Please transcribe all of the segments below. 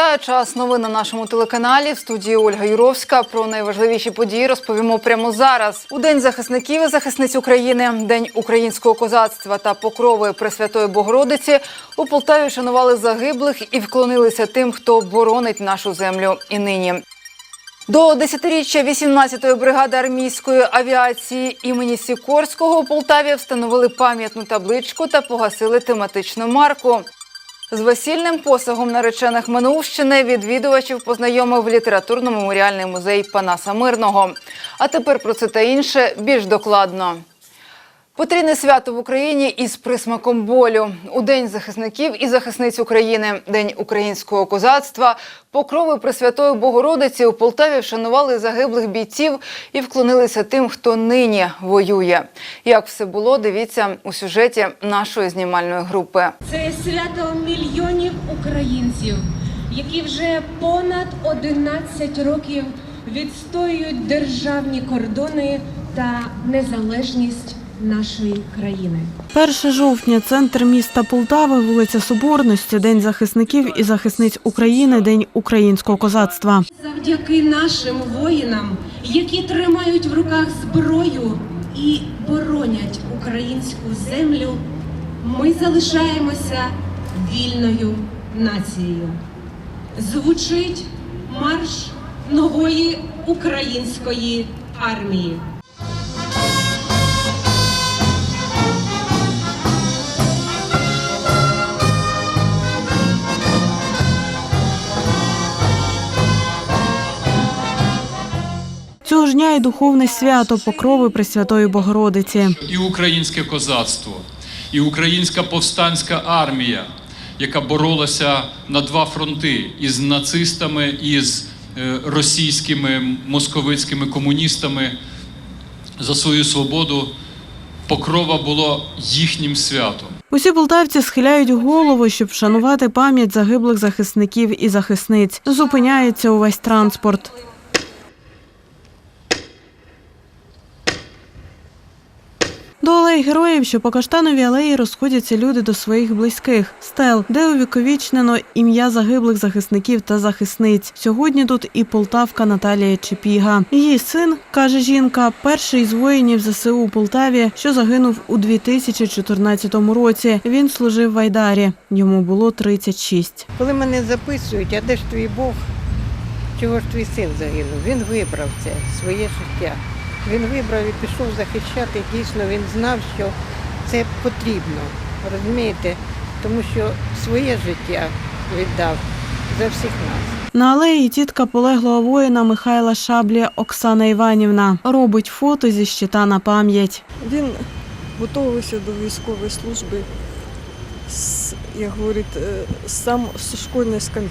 Вітаю час новин на нашому телеканалі. В студії Ольга Юровська. Про найважливіші події розповімо прямо зараз. У день захисників і захисниць України, день українського козацтва та покрови Пресвятої Богородиці у Полтаві шанували загиблих і вклонилися тим, хто боронить нашу землю і нині. До десятиріччя 18-ї бригади армійської авіації імені Сікорського у Полтаві встановили пам'ятну табличку та погасили тематичну марку. З весільним посагом наречених Минувщини відвідувачів познайомив літературно-меморіальний музей Панаса Мирного. А тепер про це та інше більш докладно. Потрійне свято в Україні із присмаком болю. У День захисників і захисниць України, День українського козацтва, покрови Пресвятої Богородиці у Полтаві вшанували загиблих бійців і вклонилися тим, хто нині воює. Як все було, дивіться у сюжеті нашої знімальної групи. Це свято мільйонів українців, які вже понад 11 років відстоюють державні кордони та незалежність нашої країни. 1 жовтня, центр міста Полтави, вулиця Соборності, День захисників і захисниць України, День українського козацтва. Завдяки нашим воїнам, які тримають в руках зброю і боронять українську землю, ми залишаємося вільною нацією. Звучить марш нової української армії. Цього ж дня і духовне свято покрови Пресвятої Богородиці. і українське козацтво, і українська повстанська армія, яка боролася на два фронти із нацистами, і з е, російськими московицькими комуністами за свою свободу. Покрова було їхнім святом. Усі полтавці схиляють голову, щоб вшанувати пам'ять загиблих захисників і захисниць. Зупиняється увесь транспорт. До алеї героїв, що по каштановій алеї розходяться люди до своїх близьких стел, де увіковічнено ім'я загиблих захисників та захисниць. Сьогодні тут і полтавка Наталія Чепіга. Її син каже жінка, перший з воїнів ЗСУ у Полтаві, що загинув у 2014 році. Він служив в Айдарі. Йому було 36. Коли мене записують, а де ж твій Бог? Чого ж твій син загинув? Він вибрав це своє життя. Він вибрав і пішов захищати. Дійсно, він знав, що це потрібно. Розумієте? Тому що своє життя віддав за всіх нас. На алеї тітка полеглого воїна Михайла Шаблі Оксана Іванівна робить фото зі щита на пам'ять. Він готувався до військової служби, з, як говорить, е, сам з школьної скам'ї.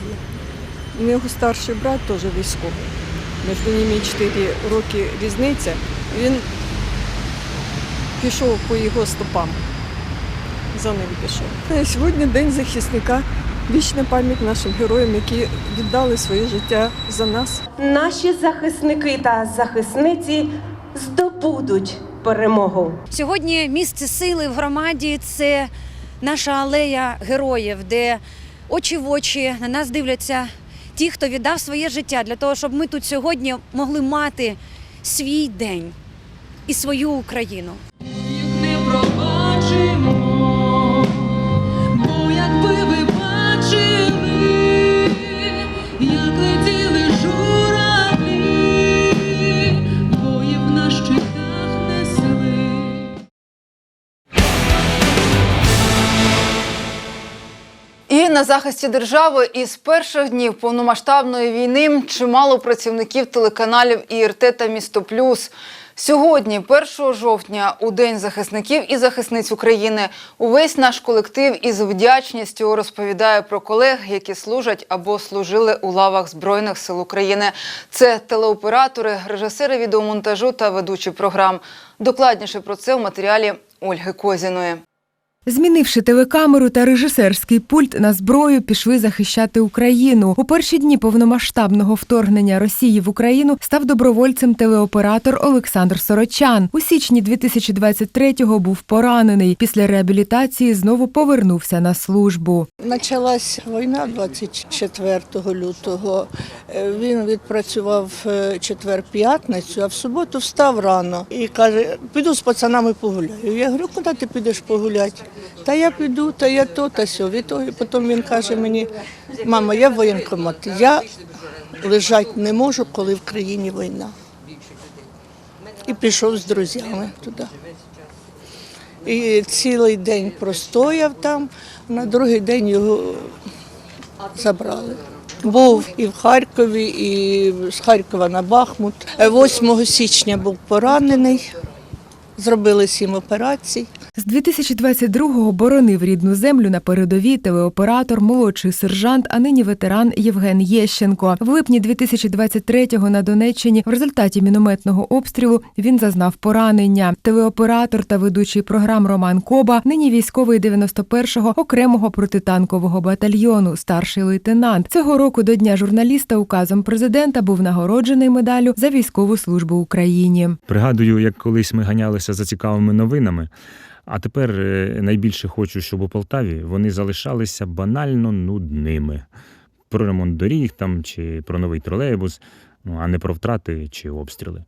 У нього старший брат теж військовий. Між ними 4 роки різниця. Він пішов по його стопам. За ним пішов. Сьогодні День захисника. Вічна пам'ять нашим героям, які віддали своє життя за нас. Наші захисники та захисниці здобудуть перемогу. Сьогодні місце сили в громаді це наша алея героїв, де очі в очі на нас дивляться ті, хто віддав своє життя для того, щоб ми тут сьогодні могли мати свій день і свою Україну. не на захисті держави із перших днів повномасштабної війни чимало працівників телеканалів ІРТ та Місто Плюс. Сьогодні, 1 жовтня, у День захисників і захисниць України, увесь наш колектив із вдячністю розповідає про колег, які служать або служили у лавах Збройних сил України. Це телеоператори, режисери відеомонтажу та ведучі програм. Докладніше про це в матеріалі Ольги Козіної. Змінивши телекамеру та режисерський пульт на зброю, пішли захищати Україну. У перші дні повномасштабного вторгнення Росії в Україну став добровольцем телеоператор Олександр Сорочан. У січні 2023-го був поранений. Після реабілітації знову повернувся на службу. Почалась війна 24 лютого. Е, Він відпрацював е, четвер-п'ятницю, а в суботу встав рано і каже: піду з пацанами погуляю. Я говорю, куди ти підеш погуляти? Та я піду, та я то, та сьо. Відтоді потім він каже мені, мама, я в воєнкомат, я лежати не можу, коли в країні війна. І пішов з друзями туди. І цілий день простояв там, на другий день його забрали. Був і в Харкові, і з Харкова на Бахмут. 8 січня був поранений, зробили сім операцій. З 2022-го боронив рідну землю на передовій телеоператор, молодший сержант, а нині ветеран Євген Єщенко. В липні 2023-го на Донеччині в результаті мінометного обстрілу він зазнав поранення. Телеоператор та ведучий програм Роман Коба, нині військовий 91-го окремого протитанкового батальйону, старший лейтенант. Цього року до дня журналіста указом президента був нагороджений медаллю за військову службу Україні. Пригадую, як колись ми ганялися за цікавими новинами. А тепер е, найбільше хочу, щоб у Полтаві вони залишалися банально нудними. Про ремонт доріг там чи про новий тролейбус, ну, а не про втрати чи обстріли.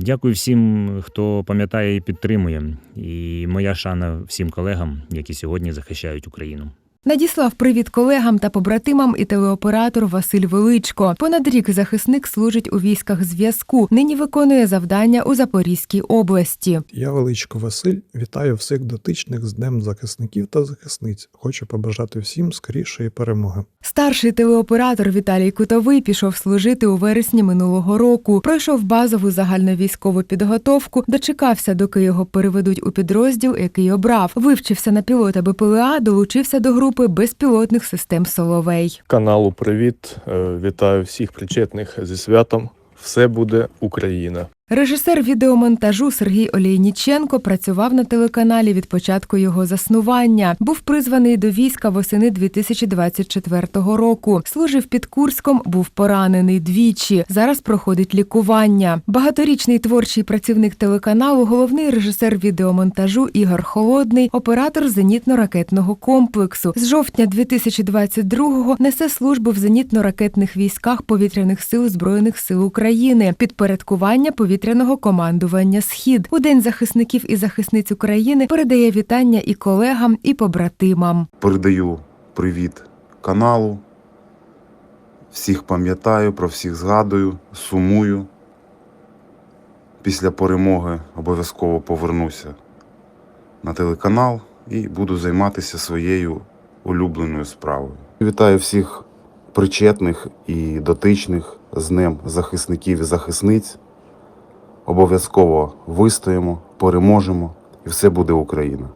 Дякую всім, хто пам'ятає і підтримує. І моя шана всім колегам, які сьогодні захищають Україну. Надіслав привіт колегам та побратимам і телеоператор Василь Величко. Понад рік захисник служить у військах зв'язку. Нині виконує завдання у Запорізькій області. Я Величко Василь, вітаю всіх дотичних з Днем захисників та захисниць. Хочу побажати всім скорішої перемоги. Старший телеоператор Віталій Кутовий пішов служити у вересні минулого року. Пройшов базову загальновійськову підготовку, дочекався, доки його переведуть у підрозділ, який обрав. Вивчився на пілота БПЛА, долучився до групи безпілотних систем Соловей. Каналу привіт. Е, Вітаю всіх причетних зі святом. Все буде Україна. Режисер відеомонтажу Сергій Олейніченко працював на телеканалі від початку його заснування. Був призваний до війська восени 2024 року. Служив під Курском, був поранений двічі. Зараз проходить лікування. Багаторічний творчий працівник телеканалу, головний режисер відеомонтажу Ігор Холодний, оператор зенітно-ракетного комплексу. З жовтня 2022-го несе службу в зенітно-ракетних військах повітряних сил Збройних сил України. Підпорядкування повітряного командування Схід у день захисників і захисниць України передає вітання і колегам, і побратимам. Передаю привіт каналу. Всіх пам'ятаю, про всіх згадую, сумую. Після перемоги обов'язково повернуся на телеканал і буду займатися своєю улюбленою справою. Вітаю всіх причетних і дотичних з Днем захисників і захисниць. Обов'язково вистоїмо, переможемо і все буде Україна.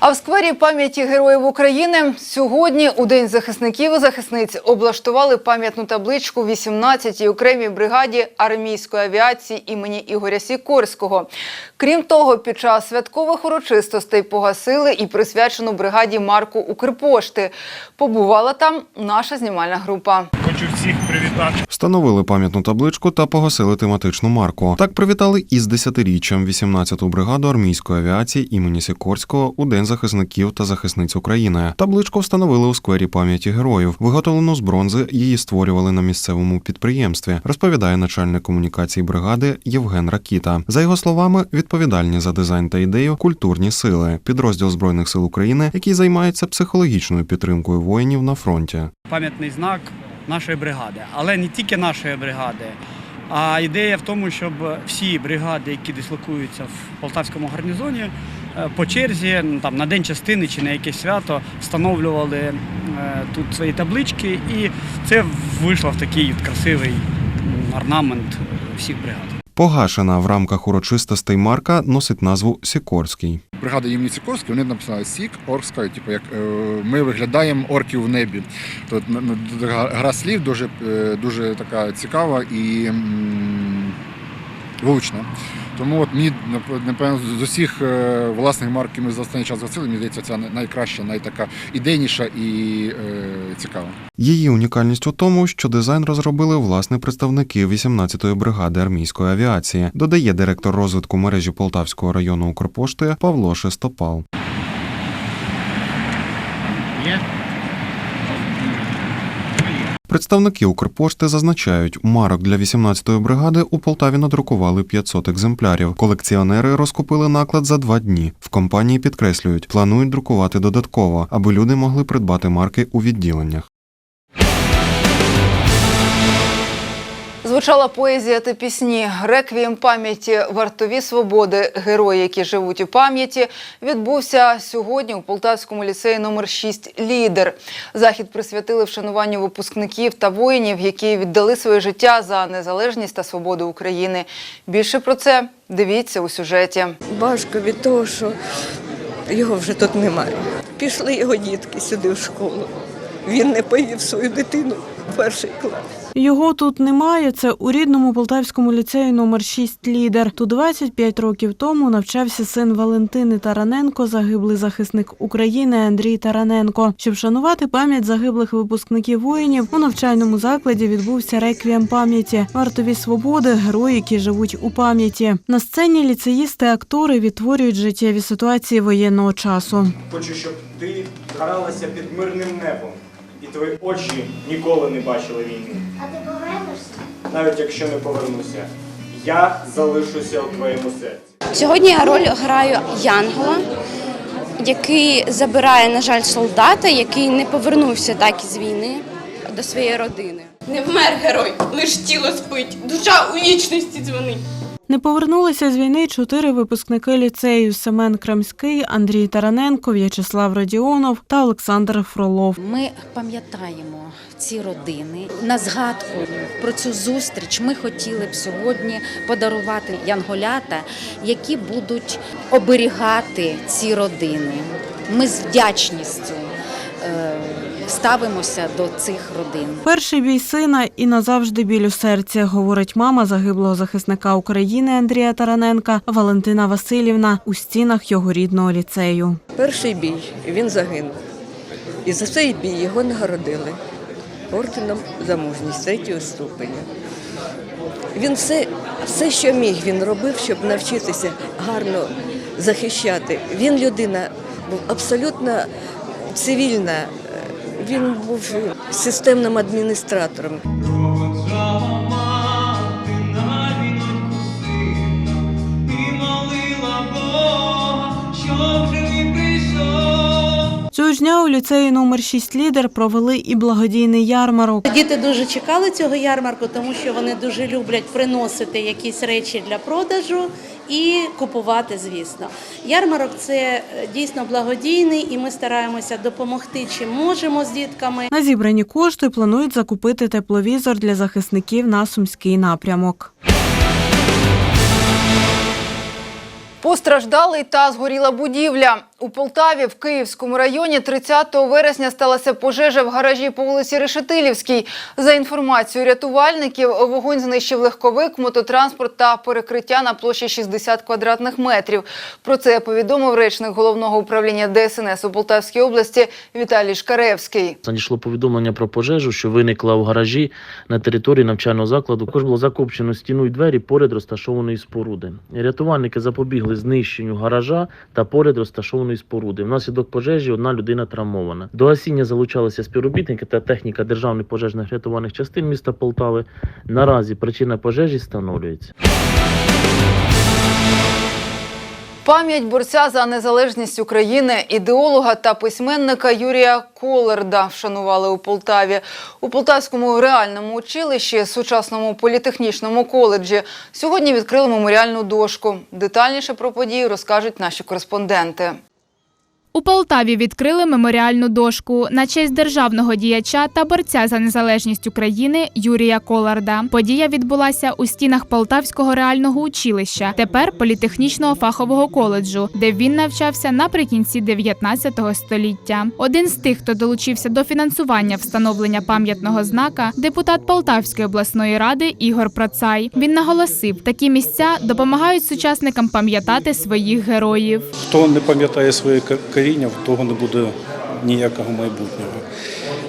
А в сквері пам'яті героїв України сьогодні, у День захисників і захисниць, облаштували пам'ятну табличку 18-й окремій бригаді армійської авіації імені Ігоря Сікорського. Крім того, під час святкових урочистостей погасили і присвячену бригаді Марку Укрпошти. Побувала там наша знімальна група. Хочу всіх привітати. Встановили пам'ятну табличку та погасили тематичну марку. Так привітали із 10-річчям 18-ту бригаду армійської авіації імені Сікорського у День захисників та захисниць України. Табличку встановили у сквері пам'яті героїв. Виготовлену з бронзи її створювали на місцевому підприємстві. Розповідає начальник комунікації бригади Євген Ракіта. За його словами, відповідальні за дизайн та ідею культурні сили, підрозділ збройних сил України, який займається психологічною підтримкою воїнів на фронті. пам'ятний знак нашої бригади, але не тільки нашої бригади. А ідея в тому, щоб всі бригади, які дислокуються в полтавському гарнізоні, е, по черзі ну, там на день частини чи на якесь свято встановлювали е, тут свої таблички, і це вийшло в такий красивий орнамент всіх бригад. Погашена в рамках урочистостей марка носить назву Сікорський. бригада імені Сікорський вони написали Сік, Орська, типу, як е, ми виглядаємо орків в небі. Тут ну, ну, гра слів дуже, е, дуже така цікава і м, влучна. Тому от мені напевно з усіх е, власних марок, які ми за останній час зацілили, мені здається, ця найкраща, найтака ідейніша і е, цікава. Її унікальність у тому, що дизайн розробили власне представники 18-ї бригади армійської авіації, додає директор розвитку мережі Полтавського району Укрпошти Павло Шестопал. Представники Укрпошти зазначають, марок для 18-ї бригади у Полтаві надрукували 500 екземплярів. Колекціонери розкупили наклад за два дні. В компанії підкреслюють, планують друкувати додатково, аби люди могли придбати марки у відділеннях. Звучала поезія та пісні Реквієм пам'яті вартові свободи, герої, які живуть у пам'яті, відбувся сьогодні у Полтавському ліцеї номер 6 Лідер. Захід присвятили вшануванню випускників та воїнів, які віддали своє життя за незалежність та свободу України. Більше про це дивіться у сюжеті. Важко від того, що його вже тут немає. Пішли його дітки сюди в школу. Він не повів свою дитину в перший клас. Його тут немає. Це у рідному полтавському ліцеї номер 6 лідер. Тут 25 років тому навчався син Валентини Тараненко, загиблий захисник України Андрій Тараненко. Щоб шанувати пам'ять загиблих випускників воїнів, у навчальному закладі відбувся реквієм пам'яті, вартові свободи, герої, які живуть у пам'яті. На сцені ліцеїсти, актори відтворюють життєві ситуації воєнного часу. Хочу, щоб ти гралася під мирним небом, твої очі ніколи не бачили війни. А ти повернешся? Навіть якщо не повернуся, я залишуся у твоєму серці. Сьогодні я роль граю Янгола, який забирає, на жаль, солдата, який не повернувся так із війни до своєї родини. Не вмер герой, лиш тіло спить, душа у вічності дзвонить. Не повернулися з війни чотири випускники ліцею Семен Крамський, Андрій Тараненко, В'ячеслав Радіонов та Олександр Фролов. Ми пам'ятаємо ці родини. На згадку про цю зустріч ми хотіли б сьогодні подарувати янголята, які будуть оберігати ці родини. Ми з вдячністю ставимося до цих родин. Перший бій сина і назавжди біль у серці, говорить мама загиблого захисника України Андрія Тараненка Валентина Васильівна у стінах його рідного ліцею. Перший бій він загинув. І за цей бій його нагородили орденом за мужність третього ступеня. Він все, все, що міг, він робив, щоб навчитися гарно захищати. Він людина був абсолютно цивільна. Він був системним адміністратором. Цього ж дня у ліцеї номер 6 лідер провели і благодійний ярмарок. Діти дуже чекали цього ярмарку, тому що вони дуже люблять приносити якісь речі для продажу і купувати, звісно. Ярмарок це е, дійсно благодійний, і ми стараємося допомогти чим можемо з дітками. На зібрані кошти планують закупити тепловізор для захисників на сумський напрямок. Постраждалий та згоріла будівля. У Полтаві в Київському районі 30 вересня сталася пожежа в гаражі по вулиці Решетилівській. За інформацією рятувальників, вогонь знищив легковик, мототранспорт та перекриття на площі 60 квадратних метрів. Про це повідомив речник головного управління ДСНС у Полтавській області Віталій Шкаревський. Надійшло повідомлення про пожежу, що виникла в гаражі на території навчального закладу. Також було закопчено стіну й двері поряд розташованої споруди. Рятувальники запобігли знищенню гаража та поряд розташованої споруди. Внаслідок пожежі одна людина травмована. До гасіння залучалися співробітники та техніка державних пожежних рятувальних частин міста Полтави. Наразі причина пожежі встановлюється. Пам'ять борця за незалежність України, ідеолога та письменника Юрія Колерда вшанували у Полтаві. У Полтавському реальному училищі, сучасному політехнічному коледжі, сьогодні відкрили меморіальну дошку. Детальніше про подію розкажуть наші кореспонденти. У Полтаві відкрили меморіальну дошку на честь державного діяча та борця за незалежність України Юрія Коларда. Подія відбулася у стінах Полтавського реального училища, тепер політехнічного фахового коледжу, де він навчався наприкінці 19 століття. Один з тих, хто долучився до фінансування встановлення пам'ятного знака, депутат Полтавської обласної ради Ігор Процай. Він наголосив, такі місця допомагають сучасникам пам'ятати своїх героїв. Хто не пам'ятає своє ка- коріння, в того не буде ніякого майбутнього.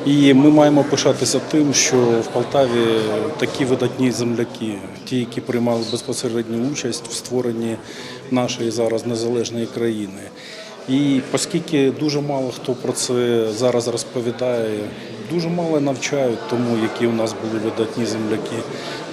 І ми маємо пишатися тим, що в Полтаві такі видатні земляки, ті, які приймали безпосередню участь в створенні нашої зараз незалежної країни. І оскільки дуже мало хто про це зараз розповідає, дуже мало навчають тому, які у нас були видатні земляки.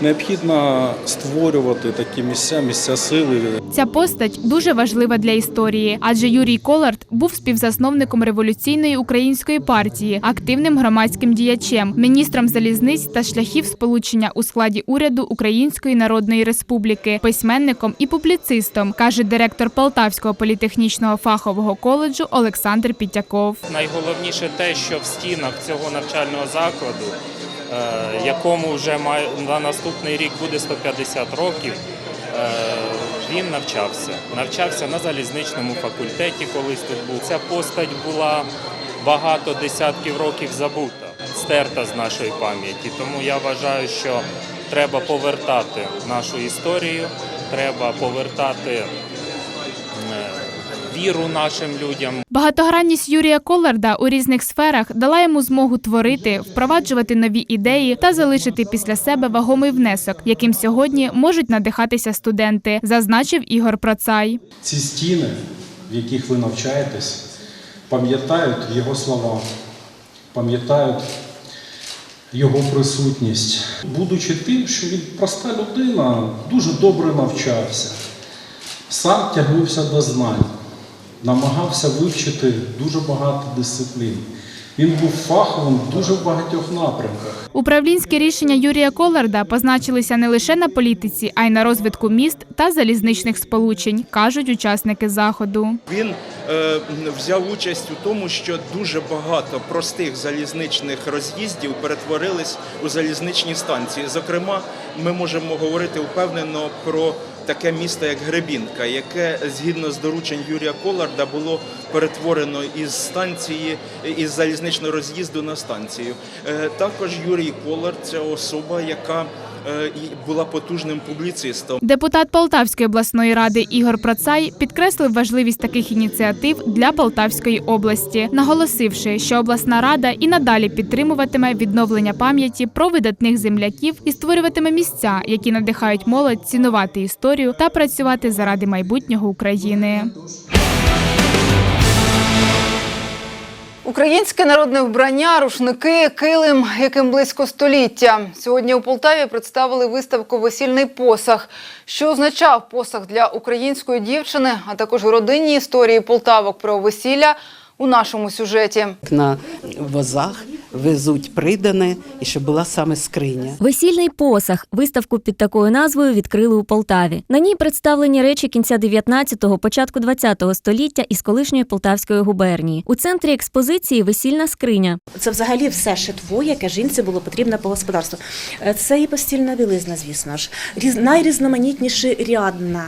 Необхідно створювати такі місця, місця сили, Ця постать дуже важлива для історії, адже Юрій Колард був співзасновником революційної української партії, активним громадським діячем, міністром залізниць та шляхів сполучення у складі уряду Української Народної Республіки, письменником і публіцистом, каже директор Полтавського політехнічного фахового коледжу Олександр Пітяков. Найголовніше те, що в стінах цього навчального закладу, якому вже на наступний рік буде 150 років, е, він навчався. Навчався на залізничному факультеті, колись тут був. Ця постать була багато десятків років забута, стерта з нашої пам'яті. Тому я вважаю, що треба повертати нашу історію, треба повертати е, віру нашим людям. Багатогранність Юрія Коларда у різних сферах дала йому змогу творити, впроваджувати нові ідеї та залишити після себе вагомий внесок, яким сьогодні можуть надихатися студенти, зазначив Ігор Процай. Ці стіни, в яких ви навчаєтесь, пам'ятають його слова, пам'ятають його присутність. Будучи тим, що він проста людина, дуже добре навчався, сам тягнувся до знань, намагався вивчити дуже багато дисциплін. Він був фаховим в дуже багатьох напрямках. Управлінські рішення Юрія Коларда позначилися не лише на політиці, а й на розвитку міст та залізничних сполучень, кажуть учасники заходу. Він е, взяв участь у тому, що дуже багато простих залізничних роз'їздів перетворились у залізничні станції. Зокрема, ми можемо говорити впевнено про таке місто, як Гребінка, яке згідно з доручень Юрія Коларда було перетворено із станції із залізничного роз'їзду на станцію. Е, також Юрій Колард це особа, яка і була потужним публіцистом. Депутат Полтавської обласної ради Ігор Процай підкреслив важливість таких ініціатив для Полтавської області, наголосивши, що обласна рада і надалі підтримуватиме відновлення пам'яті про видатних земляків і створюватиме місця, які надихають молодь цінувати історію та працювати заради майбутнього України. Українське народне вбрання, рушники, килим, яким близько століття. Сьогодні у Полтаві представили виставку Весільний посаг, що означав посаг для української дівчини, а також родинні історії полтавок про весілля у нашому сюжеті. На возах везуть придане, і щоб була саме скриня. Весільний посаг. Виставку під такою назвою відкрили у Полтаві. На ній представлені речі кінця 19-го, початку 20-го століття із колишньої Полтавської губернії. У центрі експозиції весільна скриня. Це взагалі все шитво, яке жінці було потрібно по господарству. Е, Це і постільна білизна, звісно ж. Різ, найрізноманітніші рядна,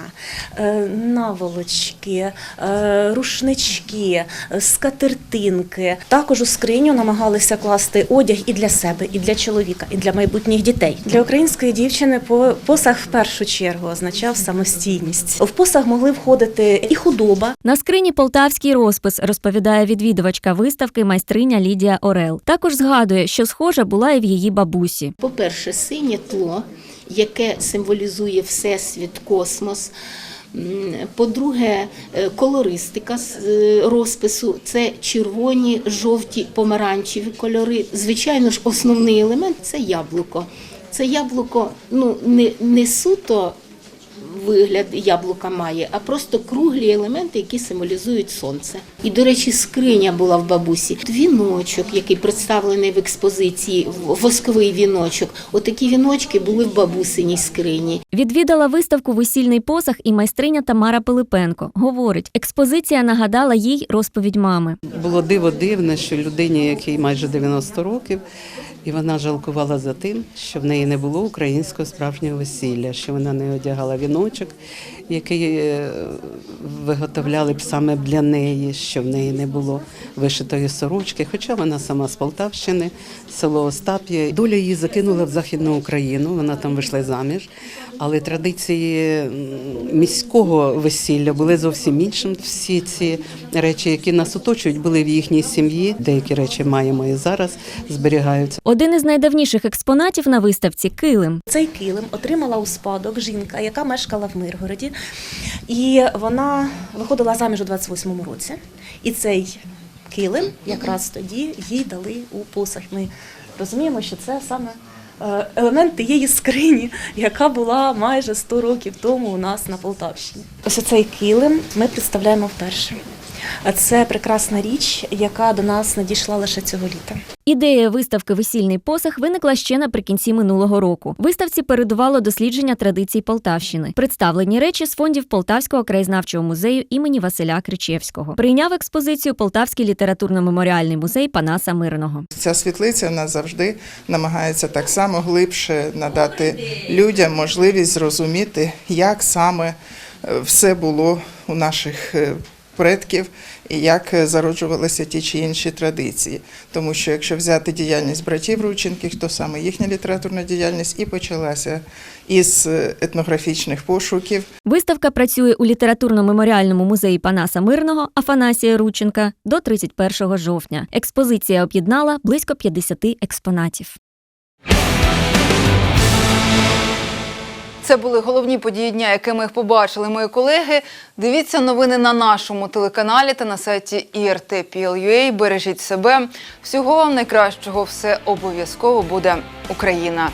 е, наволочки, е, рушнички, скатертинки. Також у скриню намагалися класти одяг і для себе, і для чоловіка, і для майбутніх дітей. Для української дівчини по- посаг в першу чергу означав самостійність. В посаг могли входити і худоба, На скрині полтавський розпис, розповідає відвідувачка виставки майстриня Лідія Орел. Також згадує, що схожа була і в її бабусі. По-перше, синє тло, яке символізує всесвіт, космос. По-друге, е, колористика е, розпису це червоні, жовті, помаранчеві кольори. Звичайно ж, основний елемент це яблуко. Це яблуко ну, не, не суто вигляд яблука має, а просто круглі елементи, які символізують сонце. І, до речі, скриня була в бабусі. Віночок, який представлений в експозиції, в- восковий віночок. Отакі віночки були в бабусиній скрині. Відвідала виставку Весільний посаг і майстриня Тамара Пилипенко. Говорить, експозиція нагадала їй розповідь мами. Було диво дивне, що людині, якій майже 90 років, і вона жалкувала за тим, що в неї не було українського справжнього весілля, що вона не одягала віночок, який е, виготовляли б саме для неї, що в неї не було вишитої сорочки. Хоча вона сама з Полтавщини, село Остап'я. Доля її закинула в Західну Україну, вона там вийшла заміж. Але традиції міського весілля були зовсім іншим. Всі ці речі, які нас оточують, були в їхній сім'ї. Деякі речі маємо і зараз зберігаються. Один із найдавніших експонатів на виставці килим. Цей килим отримала у спадок жінка, яка мешкала в Миргороді, і вона виходила заміж у 28-му році. І цей килим якраз тоді їй дали у посаг. Ми розуміємо, що це саме елемент тієї скрині, яка була майже 100 років тому у нас на Полтавщині. Ось цей килим ми представляємо вперше. А Це прекрасна річ, яка до нас надійшла лише цього літа. Ідея виставки Весільний посаг виникла ще наприкінці минулого року. Виставці передувало дослідження традицій Полтавщини, представлені речі з фондів Полтавського краєзнавчого музею імені Василя Кричевського. Прийняв експозицію Полтавський літературно-меморіальний музей Панаса Мирного. Ця світлиця в нас завжди намагається так само глибше надати людям можливість зрозуміти, як саме е, все було у наших е, предків і як е, зароджувалися ті чи інші традиції. Тому що якщо взяти діяльність братів Рученких, то саме їхня літературна діяльність і почалася із е, етнографічних пошуків. Виставка працює у літературно-меморіальному музеї Панаса Мирного Афанасія Рученка до 31 жовтня. Експозиція об'єднала близько 50 експонатів. Це були головні події дня, якими побачили мої колеги. Дивіться новини на нашому телеканалі та на сайті IRT.PL.UA. Бережіть себе. Всього вам найкращого. Все обов'язково буде Україна.